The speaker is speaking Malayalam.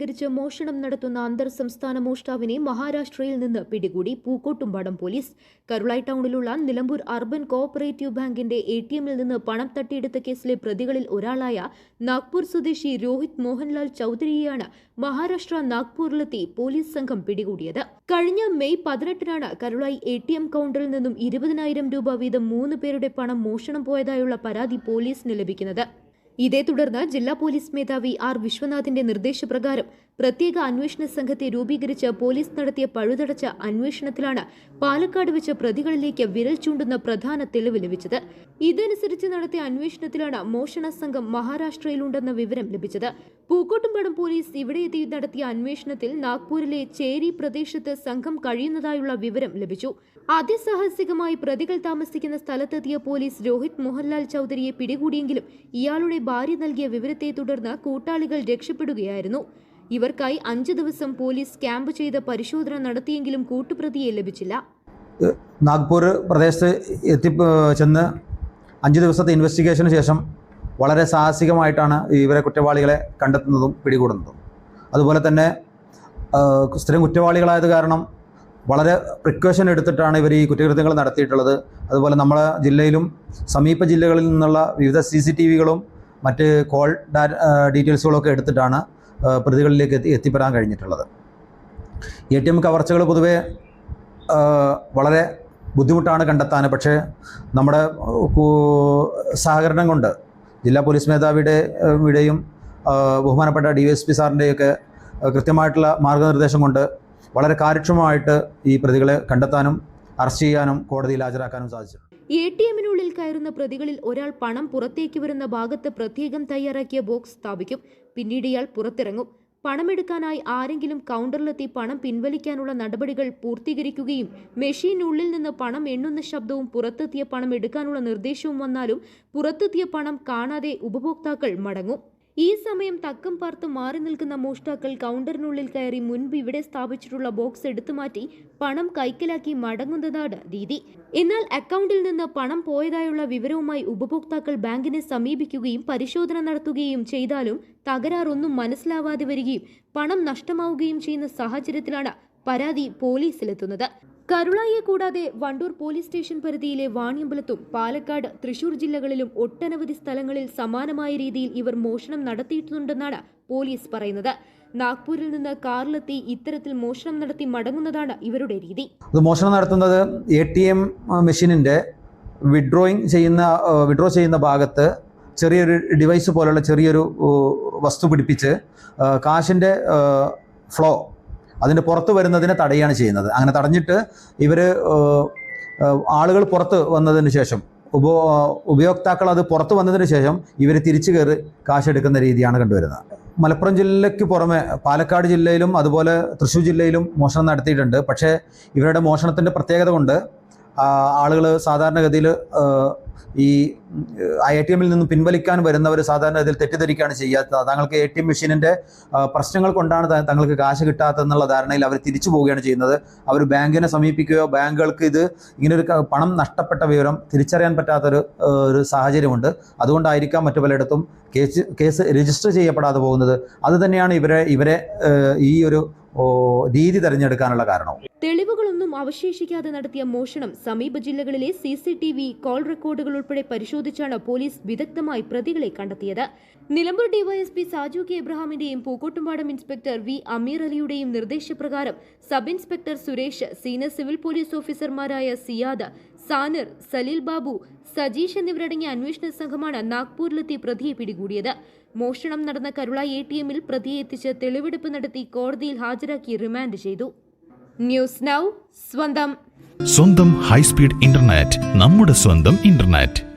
കേന്ദ്രീകരിച്ച് മോഷണം നടത്തുന്ന അന്തർ സംസ്ഥാന മോഷ്ടാവിനെ മഹാരാഷ്ട്രയിൽ നിന്ന് പിടികൂടി പൂക്കോട്ടുംപാടം പോലീസ്. കരുളായി ടൗണിലുള്ള നിലമ്പൂർ അർബൻ കോഓപ്പറേറ്റീവ് ബാങ്കിന്റെ എ ടി എമ്മിൽ നിന്ന് പണം തട്ടിയെടുത്ത കേസിലെ പ്രതികളിൽ ഒരാളായ നാഗ്പൂർ സ്വദേശി രോഹിത് മോഹൻലാൽ ചൌധരിയെയാണ് മഹാരാഷ്ട്ര നാഗ്പൂരിലെത്തി പോലീസ് സംഘം പിടികൂടിയത്. കഴിഞ്ഞ മെയ് പതിനെട്ടിനാണ് കരുളായി എ ടി എം കൗണ്ടറിൽ നിന്നും ഇരുപതിനായിരം രൂപ വീതം മൂന്ന് പേരുടെ പണം മോഷണം പോയതായുള്ള പരാതി പോലീസിന് ലഭിക്കുന്നത്. ഇതേ തുടർന്ന് ജില്ലാ പോലീസ് മേധാവി ആർ വിശ്വനാഥിന്റെ നിർദ്ദേശപ്രകാരം പ്രത്യേക അന്വേഷണ സംഘത്തെ രൂപീകരിച്ച് പോലീസ് നടത്തിയ പഴുതടച്ച അന്വേഷണത്തിലാണ് പാലക്കാട് വെച്ച് പ്രതികളിലേക്ക് വിരൽ ചൂണ്ടുന്ന പ്രധാന തെളിവ് ലഭിച്ചത്. ഇതനുസരിച്ച് നടത്തിയ അന്വേഷണത്തിലാണ് മോഷണ സംഘം മഹാരാഷ്ട്രയിലുണ്ടെന്ന വിവരം ലഭിച്ചത്. പൂക്കോട്ടുംപടം പോലീസ് ഇവിടെ എത്തി നടത്തിയ അന്വേഷണത്തിൽ നാഗ്പൂരിലെ ചേരി പ്രദേശത്ത് സംഘം കഴിയുന്നതായുള്ള വിവരം ലഭിച്ചു. അതിസാഹസികമായി പ്രതികൾ താമസിക്കുന്ന സ്ഥലത്തെത്തിയ പോലീസ് രോഹിത് മോഹൻലാൽ ചൌധരിയെ പിടികൂടിയെങ്കിലും ഇയാളുടെ ഭാര്യ നൽകിയ വിവരത്തെ തുടർന്ന് കൂട്ടാളികൾ രക്ഷപ്പെടുകയായിരുന്നു. ഇവർക്കായി അഞ്ച് ദിവസം പോലീസ് ക്യാമ്പ് ചെയ്ത് പരിശോധന നടത്തിയെങ്കിലും കൂട്ടുപ്രതിയെ ലഭിച്ചില്ല. നാഗ്പൂർ പ്രദേശത്ത് എത്തി ചെന്ന് അഞ്ച് ദിവസത്തെ ഇൻവെസ്റ്റിഗേഷന് ശേഷം വളരെ സാഹസികമായിട്ടാണ് ഇവരെ കുറ്റവാളികളെ കണ്ടെത്തുന്നതും പിടികൂടുന്നതും. അതുപോലെ തന്നെ സ്ഥിരം കുറ്റവാളികളായത് കാരണം വളരെ പ്രിക്കോഷൻ എടുത്തിട്ടാണ് ഇവർ ഈ കുറ്റകൃത്യങ്ങൾ നടത്തിയിട്ടുള്ളത്. അതുപോലെ നമ്മളെ ജില്ലയിലും സമീപ ജില്ലകളിൽ നിന്നുള്ള വിവിധ സി സി ടി വികളും മറ്റ് കോൾ ഡീറ്റെയിൽസുകളൊക്കെ എടുത്തിട്ടാണ് പ്രതികളിലേക്ക് എത്തി എത്തിപ്പെടാൻ കഴിഞ്ഞിട്ടുള്ളത്. എ ടി എം കവർച്ചകൾ പൊതുവേ വളരെ ബുദ്ധിമുട്ടാണ് കണ്ടെത്താൻ. പക്ഷേ നമ്മുടെ സഹകരണം കൊണ്ട് ജില്ലാ പോലീസ് മേധാവിയുടെ ആ, ബഹുമാനപ്പെട്ട ഡി എസ് പി സാറിന്റെയൊക്കെ കൃത്യമായിട്ടുള്ള മാർഗനിർദ്ദേശം കൊണ്ട് വളരെ കാര്യക്ഷമമായിട്ട് ഈ പ്രതികളെ കണ്ടെത്താനും അറസ്റ്റ് ചെയ്യാനും കോടതിയിൽ ഹാജരാക്കാനും സാധിച്ചിട്ടുണ്ട്. എ ടി എമ്മിനുള്ളിൽ കയറുന്ന പ്രതികളിൽ ഒരാൾ പണം പുറത്തേക്ക് വരുന്ന ഭാഗത്ത് പ്രത്യേകം തയ്യാറാക്കിയ ബോക്സ് സ്ഥാപിക്കും. പിന്നീട് ഇയാൾ പുറത്തിറങ്ങും. പണമെടുക്കാനായി ആരെങ്കിലും കൗണ്ടറിലെത്തി പണം പിൻവലിക്കാനുള്ള നടപടികൾ പൂർത്തീകരിക്കുകയും മെഷീനുള്ളിൽ നിന്ന് പണം എണ്ണുന്ന ശബ്ദവും പുറത്തെത്തിയ പണം എടുക്കാനുള്ള നിർദ്ദേശവും വന്നാലും പുറത്തെത്തിയ പണം കാണാതെ ഉപഭോക്താക്കൾ മടങ്ങും. ഈ സമയം തക്കം പാർത്ത് മാറി നിൽക്കുന്ന മോഷ്ടാക്കൾ കൗണ്ടറിനുള്ളിൽ കയറി മുൻപ് ഇവിടെ സ്ഥാപിച്ചിട്ടുള്ള ബോക്സ് എടുത്തു മാറ്റി പണം കൈക്കലാക്കി മടങ്ങുന്നതാണ് രീതി. എന്നാൽ അക്കൗണ്ടിൽ നിന്ന് പണം പോയതായുള്ള വിവരവുമായി ഉപഭോക്താക്കൾ ബാങ്കിനെ സമീപിക്കുകയും പരിശോധന നടത്തുകയും ചെയ്താലും തകരാറൊന്നും മനസ്സിലാവാതെ വരികയും പണം നഷ്ടമാവുകയും ചെയ്യുന്ന സാഹചര്യത്തിലാണ് പരാതി പോലീസിലെത്തുന്നത്. കരുളായെ കൂടാതെ വണ്ടൂർ പോലീസ് സ്റ്റേഷൻ പരിധിയിലെ വാണിയമ്പലത്തും പാലക്കാട് തൃശൂർ ജില്ലകളിലും ഒട്ടനവധി സ്ഥലങ്ങളിൽ സമാനമായ രീതിയിൽ ഇവർ മോഷണം നടത്തിയിട്ടുണ്ടെന്നാണ് പോലീസ് പറയുന്നത്. നാഗ്പൂരിൽ നിന്ന് കാറിലെത്തി ഇത്തരത്തിൽ മോഷണം നടത്തി മടങ്ങുന്നതാണ് ഇവരുടെ രീതി. ഇത് മോഷണം നടത്തുന്നത് എ ടി എം മെഷീനിന്റെ വിഡ്രോയിങ് ചെയ്യുന്ന വിഡ്രോ ചെയ്യുന്ന ഭാഗത്ത് ചെറിയൊരു ഡിവൈസ് പോലുള്ള ചെറിയൊരു വസ്തു പിടിപ്പിച്ച് കാശിന്റെ ഫ്ലോ അതിന്റെ പുറത്ത് വരുന്നതിനെ തടയുകയാണ് ചെയ്യുന്നത്. അങ്ങനെ തടഞ്ഞിട്ട് ഇവർ ആളുകൾ പുറത്ത് വന്നതിന് ശേഷം ഉപോ ഉപയോക്താക്കൾ അത് പുറത്ത് വന്നതിന് ശേഷം ഇവർ തിരിച്ചു കയറി കാശെടുക്കുന്ന രീതിയാണ് കണ്ടുവരുന്നത്. മലപ്പുറം ജില്ലയ്ക്ക് പുറമെ പാലക്കാട് ജില്ലയിലും അതുപോലെ തൃശ്ശൂർ ജില്ലയിലും മോഷണം നടത്തിയിട്ടുണ്ട്. പക്ഷേ ഇവരുടെ മോഷണത്തിന്റെ പ്രത്യേകത കൊണ്ട് ആളുകൾ സാധാരണഗതിയിൽ ഈ ഐ ടി എമ്മിൽ നിന്ന് പിൻവലിക്കാൻ വരുന്നവർ സാധാരണഗതിയിൽ തെറ്റിദ്ധരിക്കുകയാണ് ചെയ്യാത്തത്. തങ്ങൾക്ക് എ ടി എം മെഷീനിന്റെ പ്രശ്നങ്ങൾ കൊണ്ടാണ് താങ്കൾക്ക് തങ്ങൾക്ക് കാശ് കിട്ടാത്തതെന്നുള്ള ധാരണയിൽ അവർ തിരിച്ചു പോവുകയാണ് ചെയ്യുന്നത്. അവർ ബാങ്കിനെ സമീപിക്കുകയോ ബാങ്കുകൾക്ക് ഇത് ഇങ്ങനൊരു പണം നഷ്ടപ്പെട്ട വിവരം തിരിച്ചറിയാൻ പറ്റാത്തൊരു ഒരു സാഹചര്യമുണ്ട്. അതുകൊണ്ടായിരിക്കാം മറ്റു പലയിടത്തും കേസ് കേസ് രജിസ്റ്റർ ചെയ്യപ്പെടാതെ പോകുന്നത്. അതുതന്നെയാണ് ഇവരെ ഇവരെ ഈ ഒരു രീതി തെരഞ്ഞെടുക്കാനുള്ള കാരണം തെളിവുകളൊന്നും അവശേഷിക്കാതെ നടത്തിയ മോഷണം സമീപ ജില്ലകളിലെ C C T V call റെക്കോർഡുകൾ ഉൾപ്പെടെ പരിശോധിച്ചാണ് പോലീസ് വിദഗ്ധമായി പ്രതികളെ കണ്ടെത്തിയത്. നിലമ്പൂർ ഡിവൈഎസ്പി സാജു കെ എബ്രഹാമിന്റെയും പൂക്കോട്ടുംപാടം ഇൻസ്പെക്ടർ വി അമീർ അലിയുടെയും നിർദ്ദേശപ്രകാരം sub inspector Suresh senior civil police ഓഫീസർമാരായ സിയാദ് സാനിർ സലീൽ ബാബു സജീഷ് എന്നിവരടങ്ങിയ അന്വേഷണ സംഘമാണ് നാഗ്പൂരിലെത്തി പ്രതിയെ പിടികൂടിയത്. മോഷണം നടന്ന കരുള എ ടി എമ്മിൽ പ്രതിയെ എത്തിച്ച് തെളിവെടുപ്പ് നടത്തി കോടതിയിൽ ഹാജരാക്കി റിമാൻഡ് ചെയ്തു. ന്യൂസ് നൗ സ്വന്തം. സ്വന്തം ഹൈസ്പീഡ് ഇന്റർനെറ്റ് നമ്മുടെ സ്വന്തം ഇന്റർനെറ്റ്.